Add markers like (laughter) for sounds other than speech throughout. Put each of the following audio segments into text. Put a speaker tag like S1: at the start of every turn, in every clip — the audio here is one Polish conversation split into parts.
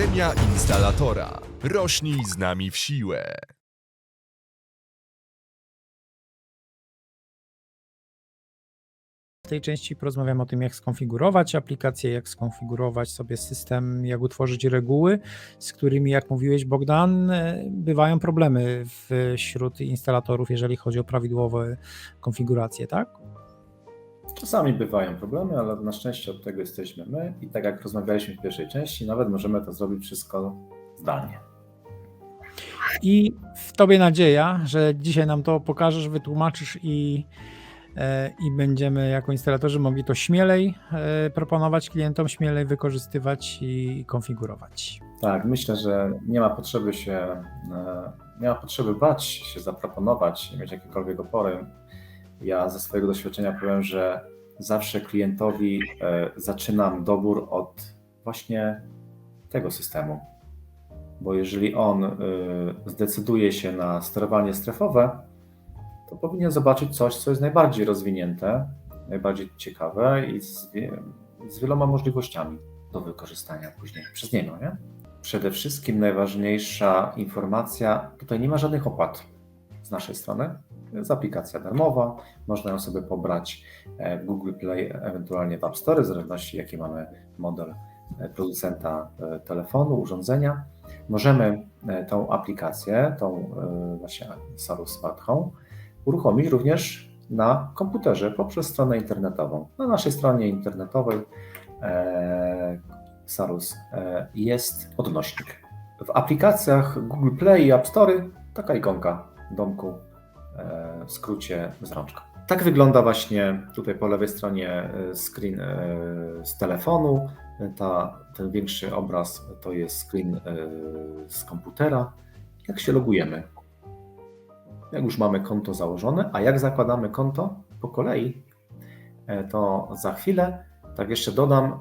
S1: Akademia Instalatora. Rośnij z nami w siłę.
S2: W tej części porozmawiamy o tym, jak skonfigurować aplikację, jak skonfigurować sobie system, jak utworzyć reguły, z którymi, jak mówiłeś, Bogdan, e, bywają problemy wśród instalatorów, jeżeli chodzi o prawidłowe konfiguracje, tak?
S3: Czasami bywają problemy, ale na szczęście od tego jesteśmy my i tak jak rozmawialiśmy w pierwszej części, nawet możemy to zrobić wszystko zdalnie.
S2: I w Tobie nadzieja, że dzisiaj nam to pokażesz, wytłumaczysz i, e, i będziemy jako instalatorzy mogli to śmielej e, proponować klientom, śmielej wykorzystywać i konfigurować.
S3: Tak, myślę, że nie ma potrzeby się, e, nie ma potrzeby bać się zaproponować, mieć jakiekolwiek opory. Ja ze swojego doświadczenia powiem, że zawsze klientowi e, zaczynam dobór od właśnie tego systemu. Bo jeżeli on e, zdecyduje się na sterowanie strefowe, to powinien zobaczyć coś, co jest najbardziej rozwinięte, najbardziej ciekawe i z, z wieloma możliwościami do wykorzystania później przez niego. Nie? Przede wszystkim najważniejsza informacja: tutaj nie ma żadnych opłat z naszej strony. Jest aplikacja darmowa, można ją sobie pobrać e, w Google Play, ewentualnie w App Store, w zależności jaki mamy model e, producenta e, telefonu, urządzenia. Możemy tą aplikację, tą właśnie Salus Smart Home, uruchomić również na komputerze poprzez stronę internetową. Na naszej stronie internetowej Salus e, jest odnośnik. W aplikacjach Google Play i App Store taka ikonka domku w skrócie z rączką. Tak wygląda właśnie tutaj po lewej stronie e, screen e, z telefonu. Ta, ten większy obraz to jest screen e, z komputera. Jak się logujemy? Jak już mamy konto założone, a jak zakładamy konto po kolei, e, to za chwilę, tak jeszcze dodam, e,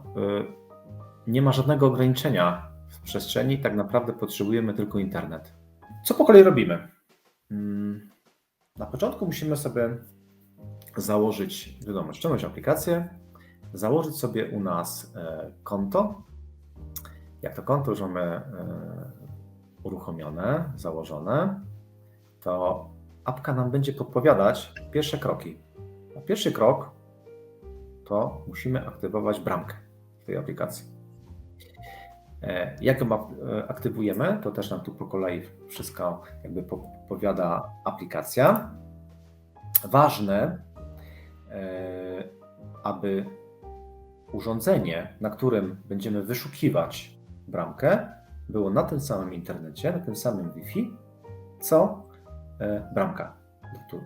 S3: nie ma żadnego ograniczenia w przestrzeni, tak naprawdę potrzebujemy tylko internet. Co po kolei robimy? Na początku musimy sobie założyć, wiadomo, ściągnąć aplikację, założyć sobie u nas e, konto. Jak to konto już mamy e, uruchomione, założone, to apka nam będzie podpowiadać pierwsze kroki. A pierwszy krok to musimy aktywować bramkę w tej aplikacji. E, Jak ją aktywujemy, to też nam tu po kolei wszystko jakby podpowiada aplikacja. Ważne, e, aby urządzenie, na którym będziemy wyszukiwać bramkę, było na tym samym internecie, na tym samym Wi-Fi, co e, bramka. Tu, e,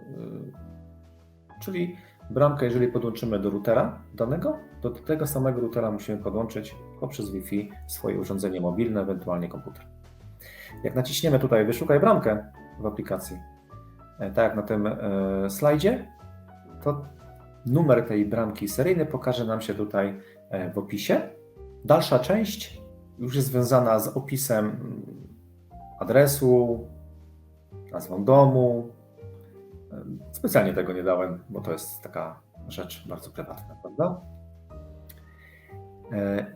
S3: Czyli bramkę, jeżeli podłączymy do routera danego, to do tego samego routera musimy podłączyć poprzez Wi-Fi swoje urządzenie mobilne, ewentualnie komputer. Jak naciśniemy tutaj wyszukaj bramkę w aplikacji, e, tak jak na tym e, slajdzie, to numer tej bramki seryjny pokaże nam się tutaj e, w opisie. Dalsza część już jest związana z opisem mm, adresu, nazwą domu. Specjalnie tego nie dałem, bo to jest taka rzecz bardzo prywatna, prawda?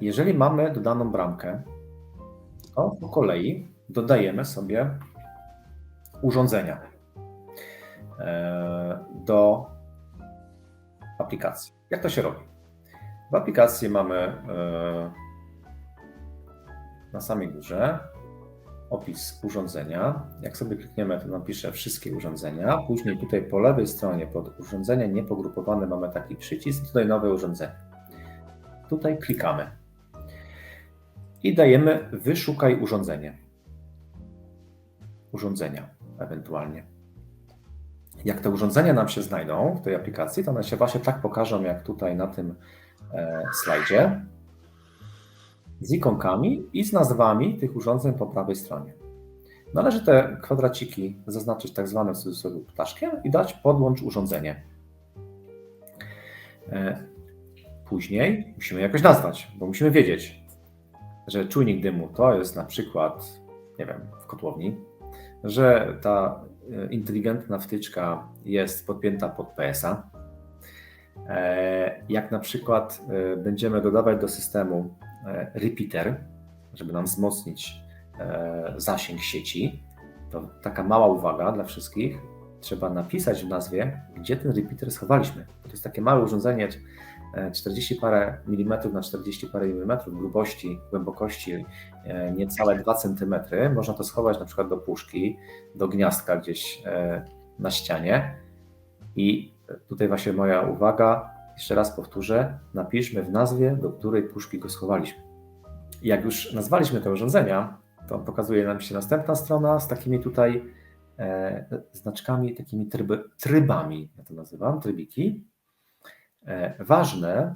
S3: Jeżeli mamy dodaną bramkę, to po kolei dodajemy sobie urządzenia e, do aplikacji. Jak to się robi? W aplikacji mamy e, na samej górze opis urządzenia. Jak sobie klikniemy, to nam pisze wszystkie urządzenia. Później tutaj po lewej stronie pod urządzenia niepogrupowane mamy taki przycisk, tutaj nowe urządzenie. Tutaj klikamy i dajemy wyszukaj urządzenie. Urządzenia ewentualnie. Jak te urządzenia nam się znajdą w tej aplikacji, to one się właśnie tak pokażą, jak tutaj na tym e, slajdzie, z ikonkami i z nazwami tych urządzeń po prawej stronie. Należy te kwadraciki zaznaczyć tak zwanym w cudzysłowie ptaszkiem i dać podłącz urządzenie. E, Później musimy jakoś nazwać, bo musimy wiedzieć, że czujnik dymu to jest na przykład, nie wiem, w kotłowni, że ta e, inteligentna wtyczka jest podpięta pod PSA. E, Jak na przykład e, będziemy dodawać do systemu repeater, żeby nam wzmocnić zasięg sieci, to taka mała uwaga dla wszystkich. Trzeba napisać w nazwie, gdzie ten repeater schowaliśmy. To jest takie małe urządzenie, 40 parę milimetrów na 40 parę milimetrów grubości, głębokości e, niecałe 2 centymetry. Można to schować na przykład do puszki, do gniazdka gdzieś e, na ścianie. I tutaj właśnie moja uwaga, jeszcze raz powtórzę, napiszmy w nazwie, do której puszki go schowaliśmy. Jak już nazwaliśmy te urządzenia, to pokazuje nam się następna strona z takimi tutaj e, znaczkami, takimi tryby, trybami, ja to nazywam, trybiki. E, ważne,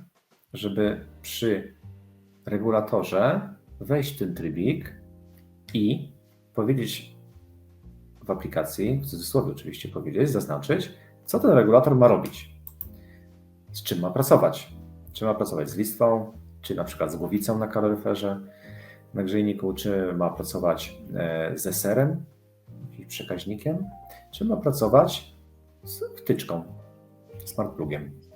S3: żeby przy regulatorze wejść w ten trybik i powiedzieć w aplikacji, w cudzysłowie oczywiście powiedzieć, zaznaczyć, co ten regulator ma robić. Z czym ma pracować. Czy ma pracować z listwą, czy na przykład z głowicą na kaloryferze, na grzejniku, czy ma pracować e, z eserem, jakimś przekaźnikiem, czy ma pracować z wtyczką, smart plugiem.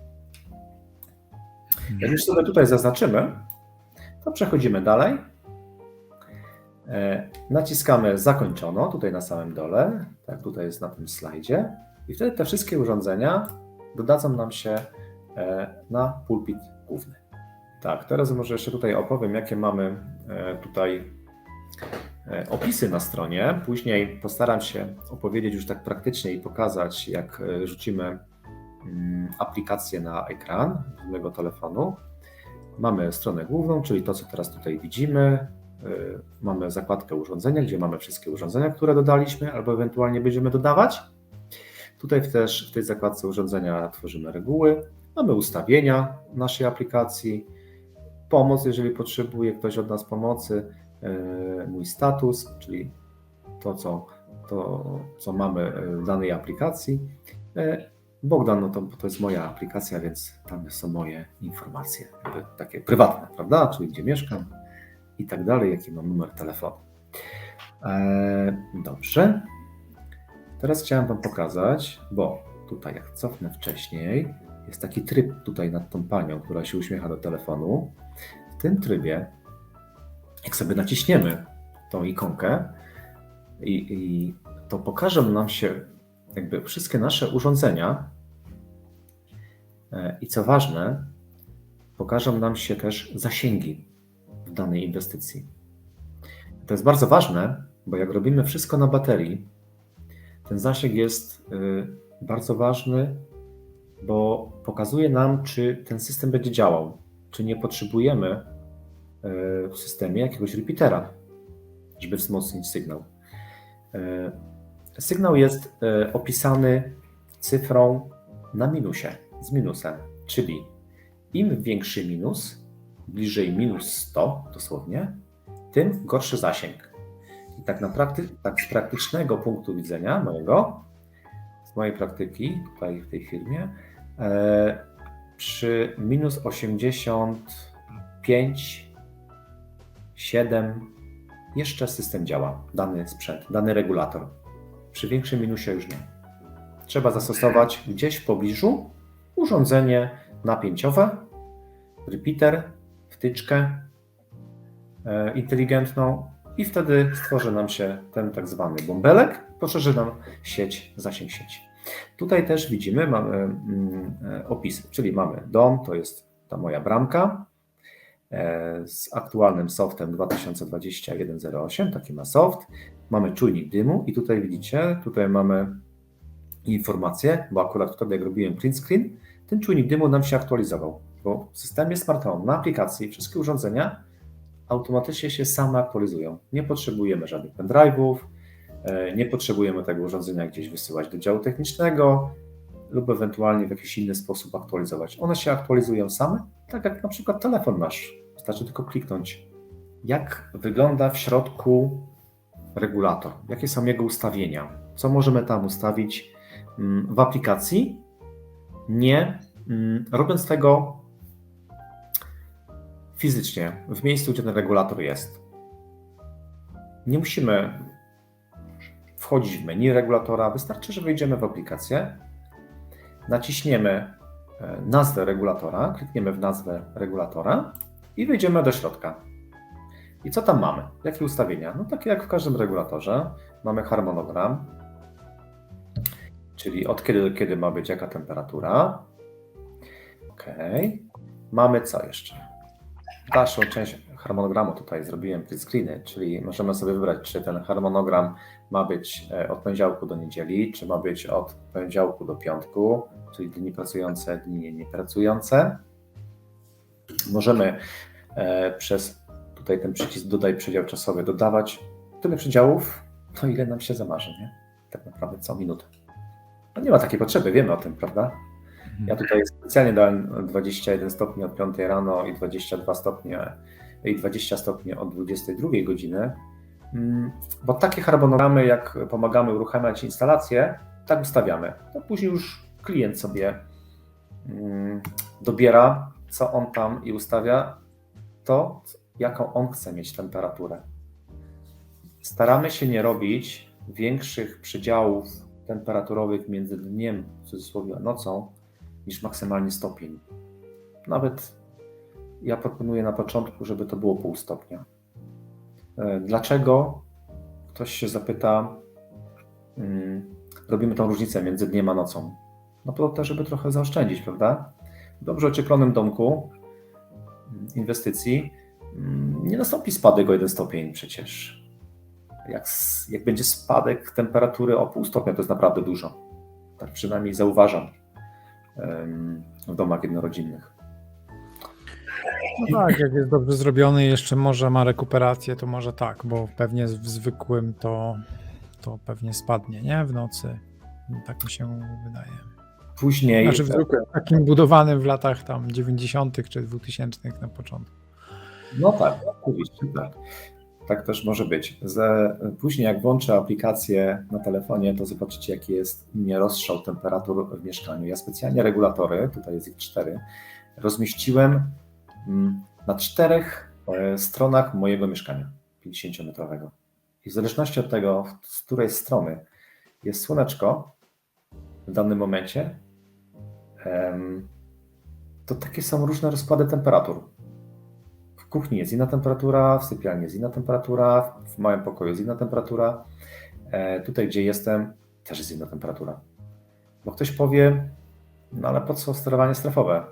S3: Jak już sobie tutaj zaznaczymy, to przechodzimy dalej. E, Naciskamy zakończono, tutaj na samym dole, tak tutaj jest na tym slajdzie, i wtedy te wszystkie urządzenia dodadzą nam się e, na pulpit główny. Tak, teraz może jeszcze tutaj opowiem, jakie mamy e, tutaj opisy na stronie. Później postaram się opowiedzieć już tak praktycznie i pokazać, jak rzucimy aplikację na ekran mojego telefonu. Mamy stronę główną, czyli to, co teraz tutaj widzimy. Y, Mamy zakładkę urządzenia, gdzie mamy wszystkie urządzenia, które dodaliśmy albo ewentualnie będziemy dodawać. Tutaj też w tej zakładce urządzenia tworzymy reguły. Mamy ustawienia naszej aplikacji, pomoc, jeżeli potrzebuje ktoś od nas pomocy, y, mój status, czyli to, co, to, co mamy w danej aplikacji. Bogdan, no to, to jest moja aplikacja, więc tam są moje informacje, takie prywatne, prawda? Czyli gdzie mieszkam i tak dalej, jaki mam numer telefonu. Eee, dobrze. Teraz chciałem Wam pokazać, bo tutaj jak cofnę wcześniej, jest taki tryb tutaj nad tą panią, która się uśmiecha do telefonu. W tym trybie, jak sobie naciśniemy tą ikonkę, i, i to pokażą nam się jakby wszystkie nasze urządzenia. E, I co ważne, pokażą nam się też zasięgi w danej inwestycji. To jest bardzo ważne, bo jak robimy wszystko na baterii, ten zasięg jest y, bardzo ważny, bo pokazuje nam, czy ten system będzie działał, czy nie potrzebujemy y, w systemie jakiegoś repeatera, żeby wzmocnić sygnał. Y, Sygnał jest opisany cyfrą na minusie, z minusem, czyli im większy minus, bliżej minus 100 dosłownie, tym gorszy zasięg. I tak naprawdę, tak z praktycznego punktu widzenia mojego, z mojej praktyki tutaj w tej firmie, e, przy minus 85, 7 jeszcze system działa, dany sprzęt, dany regulator. Przy większym minusie już nie. Trzeba zastosować gdzieś w pobliżu urządzenie napięciowe, repeater, wtyczkę e, inteligentną i wtedy stworzy nam się ten tak zwany bąbelek, poszerzy nam sieć, zasięg sieci. Tutaj też widzimy, mamy mm, e, opisy, czyli mamy dom, to jest ta moja bramka e, z aktualnym softem 2021.08, taki ma soft. Mamy czujnik dymu i tutaj widzicie, tutaj mamy informację, bo akurat wtedy jak robiłem print screen, ten czujnik dymu nam się aktualizował, bo w systemie smart home, na aplikacji wszystkie urządzenia automatycznie się same aktualizują. Nie potrzebujemy żadnych pendrive'ów, e, nie potrzebujemy tego urządzenia gdzieś wysyłać do działu technicznego lub ewentualnie w jakiś inny sposób aktualizować. One się aktualizują same, tak jak na przykład telefon masz. Wystarczy tylko kliknąć. Jak wygląda w środku regulator? Jakie są jego ustawienia? Co możemy tam ustawić mm, w aplikacji, nie mm, robiąc tego fizycznie, w miejscu, gdzie ten regulator jest. Nie musimy wchodzić w menu regulatora, wystarczy, że wejdziemy w aplikację, naciśniemy e, nazwę regulatora, klikniemy w nazwę regulatora i wejdziemy do środka. I co tam mamy? Jakie ustawienia? No takie jak w każdym regulatorze. Mamy harmonogram, czyli od kiedy do kiedy ma być jaka temperatura. Ok. Mamy co jeszcze? Dalszą część harmonogramu tutaj zrobiłem print screeny, czyli możemy sobie wybrać, czy ten harmonogram ma być e, od poniedziałku do niedzieli, czy ma być od poniedziałku do piątku, czyli dni pracujące, dni niepracujące. Możemy e, przez tutaj ten przycisk dodaj przedział czasowy dodawać tyle przedziałów, no ile nam się zamarzy, nie? Tak naprawdę co minutę. No nie ma takiej potrzeby, wiemy o tym, prawda? Ja tutaj specjalnie dałem 21 stopni od 5 rano i 22 stopnie i 20 stopni od 22 godziny, mm, bo takie harmonogramy, jak pomagamy uruchamiać instalację, tak ustawiamy. To później już klient sobie mm, dobiera, co on tam i ustawia to, jaką on chce mieć temperaturę. Staramy się nie robić większych przedziałów temperaturowych między dniem, w cudzysłowie, a nocą, niż maksymalnie stopień. Nawet ja proponuję na początku, żeby to było pół stopnia. E, Dlaczego? Ktoś się zapyta, mm, robimy tą różnicę między dniem a nocą. No po to, żeby trochę zaoszczędzić, prawda? W dobrze ocieplonym domku mm, inwestycji mm, nie nastąpi spadek o jeden stopień przecież. Jak, jak będzie spadek temperatury o pół stopnia, to jest naprawdę dużo. Tak przynajmniej zauważam w domach jednorodzinnych.
S2: No tak, jak jest dobrze zrobiony i jeszcze może ma rekuperację, to może tak, bo pewnie w zwykłym to, to pewnie spadnie, nie? W nocy. Tak mi się wydaje.
S3: Później
S2: Znaczy w zwykłym, takim budowanym w latach tam 90. czy 2000 na początku.
S3: No tak, oczywiście tak. Tak też może być. Ze, później jak włączę aplikację na telefonie, to zobaczycie jaki jest rozstrzał temperatur w mieszkaniu. Ja specjalnie regulatory, tutaj jest ich cztery, rozmieściłem mm, na czterech e, stronach mojego mieszkania 50-metrowego. I w zależności od tego, z której strony jest słoneczko w danym momencie, to takie są różne rozkłady temperatur. Kuchni jest inna temperatura, w sypialni jest inna temperatura, w małym pokoju jest inna temperatura. E, tutaj, gdzie jestem, też jest inna temperatura. Bo ktoś powie, no ale po co sterowanie strefowe?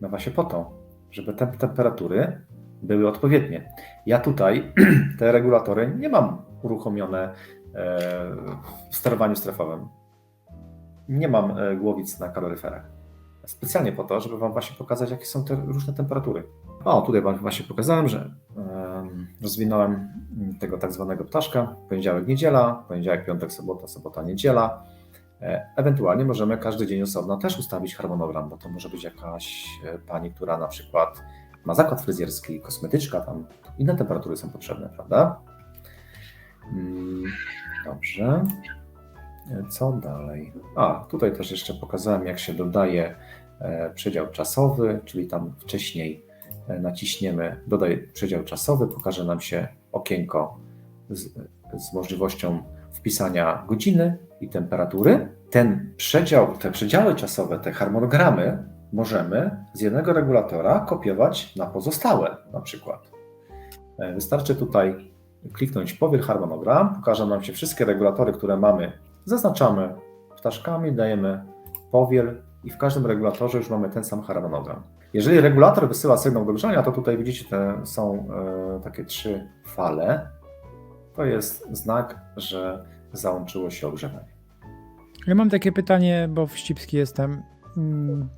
S3: No właśnie po to, żeby te temperatury były odpowiednie. Ja tutaj (clears throat) te regulatory nie mam uruchomione e, w sterowaniu strefowym. Nie mam e, głowic na kaloryferach. Specjalnie po to, żeby Wam właśnie pokazać, jakie są te różne temperatury. O, tutaj Wam właśnie pokazałem, że em, rozwinąłem tego tak zwanego ptaszka. Poniedziałek, niedziela, poniedziałek, piątek, sobota, sobota, niedziela. E, Ewentualnie możemy każdy dzień osobno też ustawić harmonogram, bo to może być jakaś e, pani, która na przykład ma zakład fryzjerski, kosmetyczka, tam inne temperatury są potrzebne, prawda? Mm, Dobrze. E, Co dalej? A, tutaj też jeszcze pokazałem, jak się dodaje przedział czasowy, czyli tam wcześniej naciśniemy dodaj przedział czasowy, pokaże nam się okienko z, z możliwością wpisania godziny i temperatury. Ten przedział, te przedziały czasowe, te harmonogramy możemy z jednego regulatora kopiować na pozostałe na przykład. E, Wystarczy tutaj kliknąć powiel harmonogram, pokażą nam się wszystkie regulatory, które mamy, zaznaczamy ptaszkami, dajemy powiel i w każdym regulatorze już mamy ten sam harmonogram. Jeżeli regulator wysyła sygnał do grzania, to tutaj widzicie, te są e, takie trzy fale. To jest znak, że załączyło się ogrzewanie.
S2: Ja mam takie pytanie, bo wścibski jestem. Mm,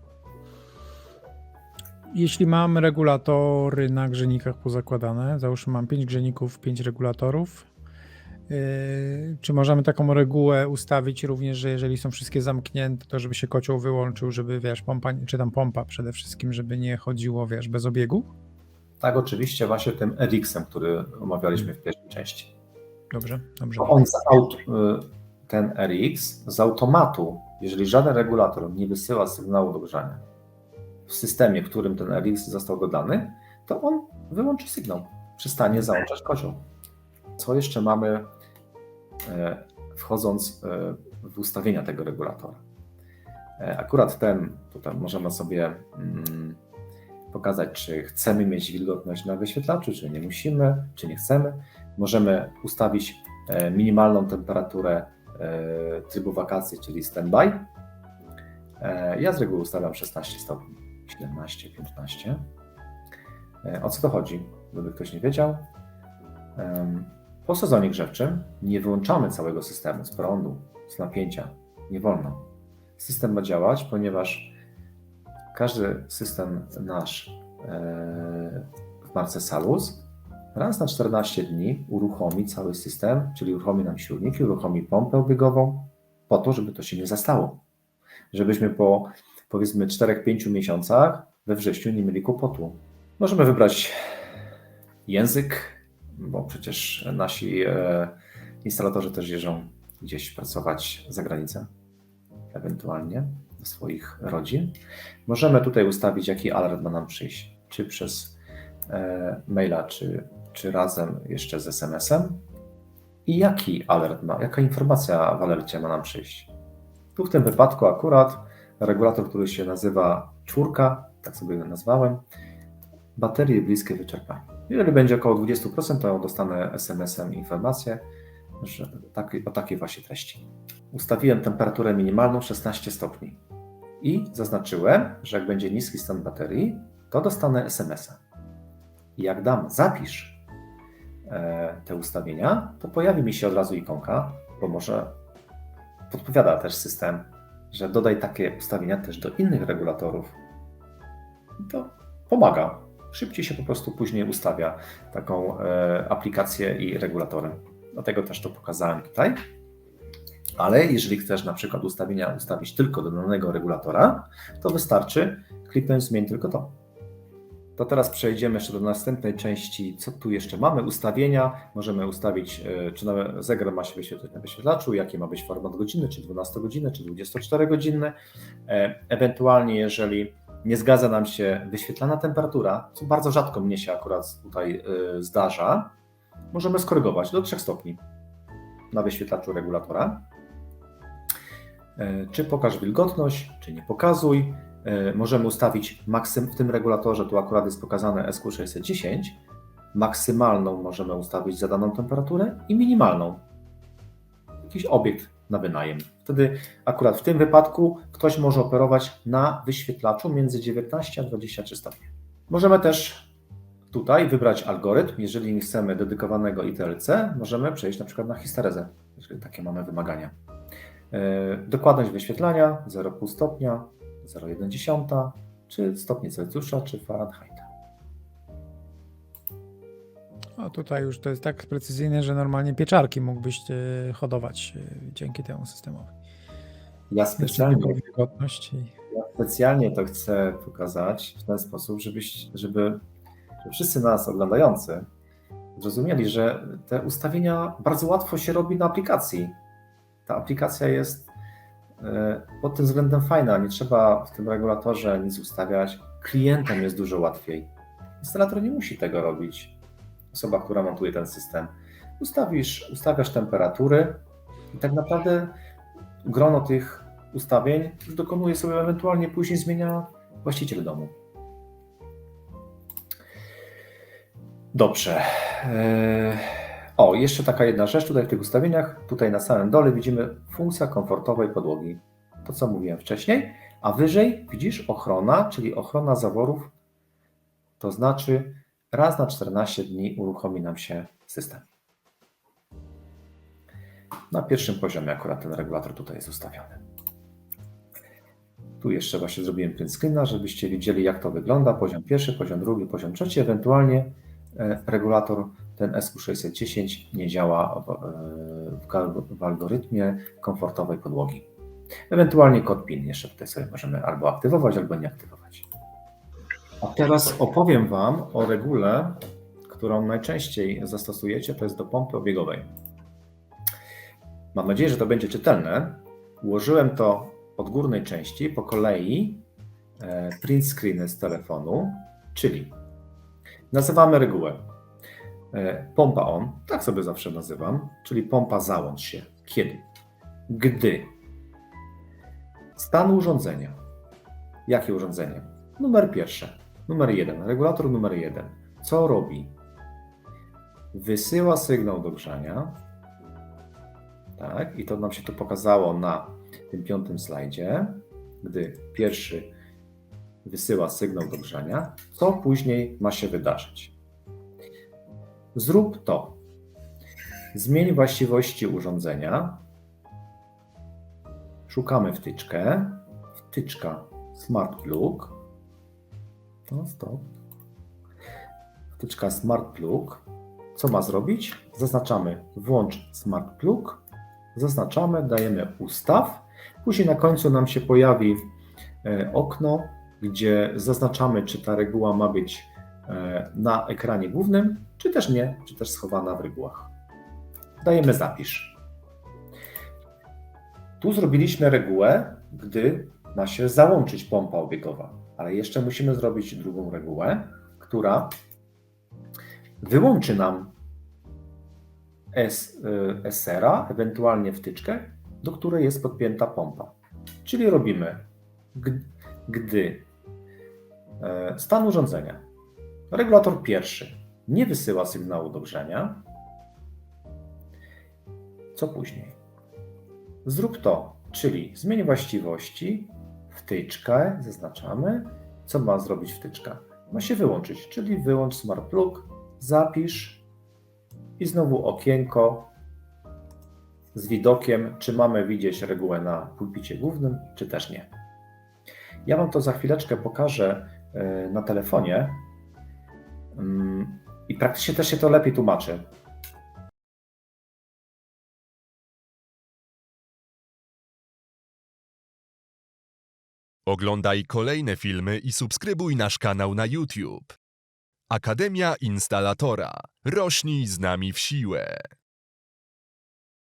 S2: Jeśli mam regulatory na grzejnikach pozakładane, załóżmy mam 5 grzejników, 5 regulatorów, czy możemy taką regułę ustawić również, że jeżeli są wszystkie zamknięte, to żeby się kocioł wyłączył, żeby wiesz, pompa, czy tam pompa przede wszystkim, żeby nie chodziło, wiesz, bez obiegu?
S3: Tak, oczywiście właśnie tym RX-em, który omawialiśmy w pierwszej części.
S2: Dobrze, dobrze.
S3: On z aut, y, ten RX z automatu, jeżeli żaden regulator nie wysyła sygnału do grzania w systemie, w którym ten RX został dodany, to on wyłączy sygnał, przestanie załączać kocioł. Co jeszcze mamy wchodząc e, w ustawienia tego regulatora? E, Akurat ten, tutaj możemy sobie mm, pokazać, czy chcemy mieć wilgotność na wyświetlaczu, czy nie musimy, czy nie chcemy. Możemy ustawić e, minimalną temperaturę e, trybu wakacji, czyli standby. E, Ja z reguły ustawiam 16 stopni, 17, 15. E, O co to chodzi, gdyby ktoś nie wiedział? Po sezonie grzewczym nie wyłączamy całego systemu z prądu, z napięcia. Nie wolno. System ma działać, ponieważ każdy system nasz e, w marce Salus raz na 14 dni uruchomi cały system, czyli uruchomi nam silnik, i uruchomi pompę obiegową po to, żeby to się nie zastało. Żebyśmy po powiedzmy 4-5 miesiącach we wrześniu nie mieli kłopotu. Możemy wybrać język, bo przecież nasi e, instalatorzy też jeżdżą gdzieś pracować za granicę, ewentualnie do swoich rodzin. Możemy tutaj ustawić, jaki alert ma nam przyjść, czy przez e, maila, czy, czy razem jeszcze z SMS-em. I jaki alert ma, jaka informacja w alercie ma nam przyjść. Tu w tym wypadku akurat regulator, który się nazywa czwórka, tak sobie nazwałem, baterie bliskie wyczerpaniu. Jeżeli będzie około 20%, to dostanę SMS-em informację że taki, o takiej właśnie treści. Ustawiłem temperaturę minimalną 16 stopni i zaznaczyłem, że jak będzie niski stan baterii, to dostanę SMS-a. Jak dam zapisz e, te ustawienia, to pojawi mi się od razu ikonka, bo może podpowiada też system, że dodaj takie ustawienia też do innych regulatorów. I to pomaga. Szybciej się po prostu później ustawia taką e, aplikację i regulatory. Dlatego też to pokazałem tutaj. Ale jeżeli chcesz na przykład ustawienia ustawić tylko do danego regulatora, to wystarczy kliknąć zmień tylko to. To teraz przejdziemy jeszcze do następnej części, co tu jeszcze mamy. Ustawienia. Możemy ustawić, e, czy zegar ma się wyświetlać na wyświetlaczu, jaki ma być format godziny, czy 12 godziny, czy 24 godziny. E, Ewentualnie, jeżeli nie zgadza nam się wyświetlana temperatura, co bardzo rzadko mnie się akurat tutaj e, zdarza, możemy skorygować do 3 stopni na wyświetlaczu regulatora. E, Czy pokaż wilgotność, czy nie pokazuj. E, Możemy ustawić maksym w tym regulatorze, tu akurat jest pokazane SQ610. Maksymalną możemy ustawić za daną temperaturę i minimalną. Jakiś obiekt na wynajem. Wtedy akurat w tym wypadku ktoś może operować na wyświetlaczu między 19 a 23 stopnie. Możemy też tutaj wybrać algorytm. Jeżeli nie chcemy dedykowanego ITLC, możemy przejść na przykład na histerezę, jeżeli takie mamy wymagania. E, Dokładność wyświetlania 0,5 stopnia, 0,1 czy stopnie Celsjusza, czy Fahrenheita.
S2: No tutaj już to jest tak precyzyjne, że normalnie pieczarki mógłbyś hodować e, dzięki temu systemowi.
S3: Ja specjalnie, ja specjalnie to chcę pokazać w ten sposób, żebyś, żeby, żeby wszyscy nas oglądający zrozumieli, że te ustawienia bardzo łatwo się robi na aplikacji. Ta aplikacja jest e, pod tym względem fajna. Nie trzeba w tym regulatorze nic ustawiać. Klientem jest dużo łatwiej. Instalator nie musi tego robić. Osoba, która montuje ten system. Ustawisz, ustawiasz temperatury i tak naprawdę grono tych ustawień dokonuje sobie ewentualnie później zmienia właściciel domu. Dobrze. Eee, O, jeszcze taka jedna rzecz tutaj w tych ustawieniach. Tutaj na samym dole widzimy funkcja komfortowej podłogi. To, co mówiłem wcześniej. A wyżej widzisz ochrona, czyli ochrona zaworów. To znaczy raz na 14 dni uruchomi nam się system. Na pierwszym poziomie akurat ten regulator tutaj jest ustawiony. Tu jeszcze właśnie zrobiłem print screena, żebyście widzieli jak to wygląda. Poziom pierwszy, poziom drugi, poziom trzeci. Ewentualnie e, regulator ten SQ610 nie działa w, e, w, algorytmie komfortowej podłogi. Ewentualnie kod PIN jeszcze tutaj sobie możemy albo aktywować, albo nie aktywować. A teraz opowiem Wam o regule, którą najczęściej zastosujecie, to jest do pompy obiegowej. Mam nadzieję, że to będzie czytelne. Ułożyłem to od górnej części po kolei e, print screeny z telefonu, czyli nazywamy regułę e, pompa on, tak sobie zawsze nazywam, czyli pompa załącz się. Kiedy? Gdy. Stan urządzenia. Jakie urządzenie? Numer pierwszy. Numer jeden. Regulator numer jeden. Co robi? Wysyła sygnał do grzania. Tak, i to nam się tu pokazało na tym piątym slajdzie, gdy pierwszy wysyła sygnał do grzania. Co później ma się wydarzyć? Zrób to. Zmień właściwości urządzenia. Szukamy wtyczkę. Wtyczka Smart Plug. No, stop. Wtyczka Smart Plug. Co ma zrobić? Zaznaczamy włącz Smart Plug. Zaznaczamy, dajemy ustaw. Później na końcu nam się pojawi e, okno, gdzie zaznaczamy, czy ta reguła ma być e, na ekranie głównym, czy też nie, czy też schowana w regułach. Dajemy zapisz. Tu zrobiliśmy regułę, gdy ma się załączyć pompa obiegowa, ale jeszcze musimy zrobić drugą regułę, która wyłączy nam S, y, SR-a, ewentualnie wtyczkę, do której jest podpięta pompa. Czyli robimy, gdy e, stan urządzenia, regulator pierwszy nie wysyła sygnału do grzania, co później? Zrób to, czyli zmień właściwości, wtyczkę, zaznaczamy. Co ma zrobić wtyczka? Ma się wyłączyć, czyli wyłącz Smart Plug, zapisz i znowu okienko z widokiem, czy mamy widzieć regułę na pulpicie głównym, czy też nie. Ja Wam to za chwileczkę pokażę e, na telefonie Mm, i praktycznie też się to lepiej tłumaczy.
S1: Oglądaj kolejne filmy i subskrybuj nasz kanał na YouTube. Akademia Instalatora. Rośnij z nami w siłę.